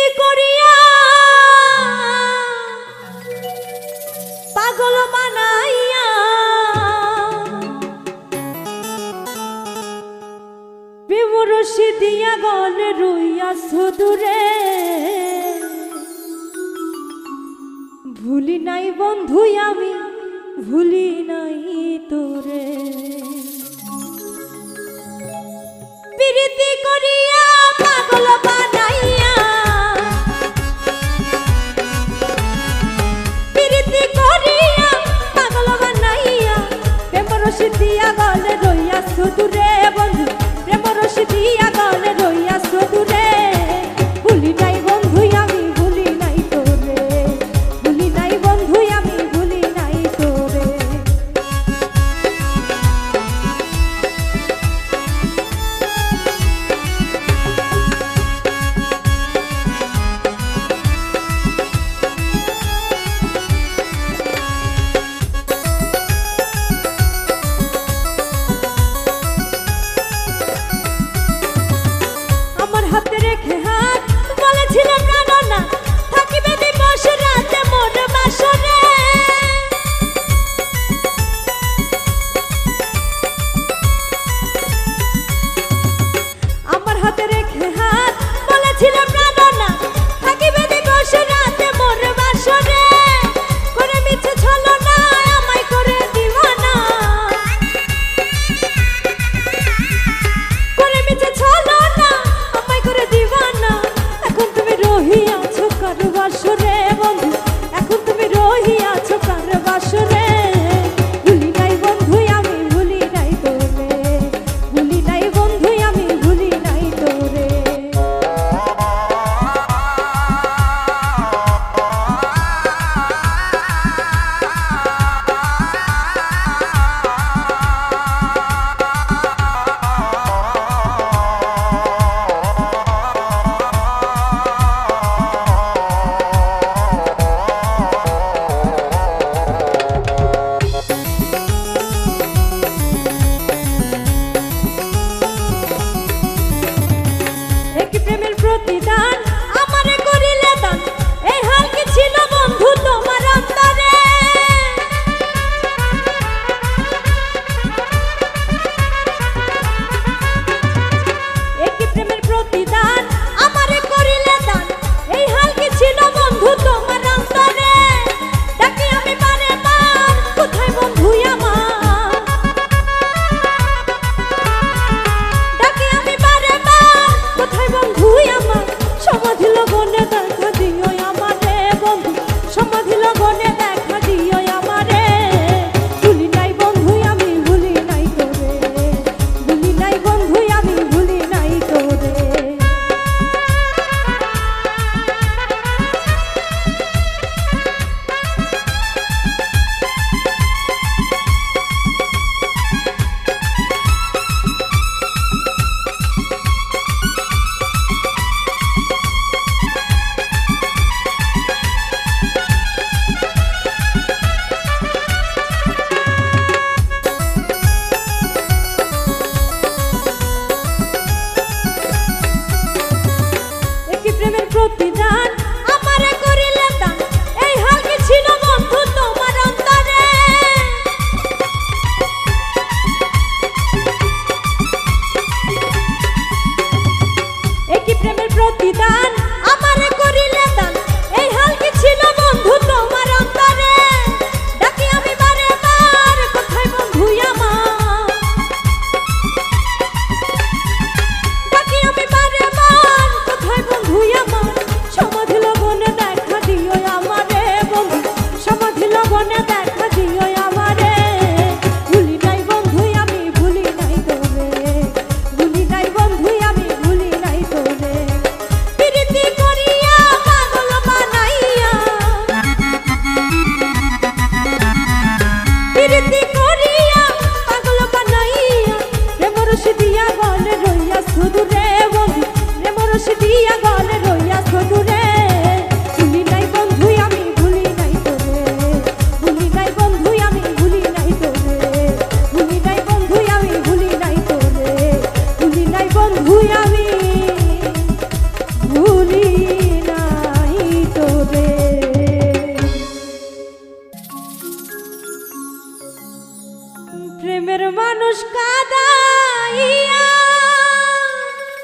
প্রীতি করিয়া পাগল বানাইয়া বিমুর সিদিয়া গল রুইয়া সুদূরে, ভুলি নাই বন্ধু আমি, ভুলি নাই তোরে। প্রীতি করিয়া দিয়া বলে রইয়া সুদূরে বল প্রেমের প্রতিদান। আমারে করিলে দান এই হাল কি ছিল বন্ধু তোমার অন্তরে। প্রেমের প্রতিদান দিয়া গলের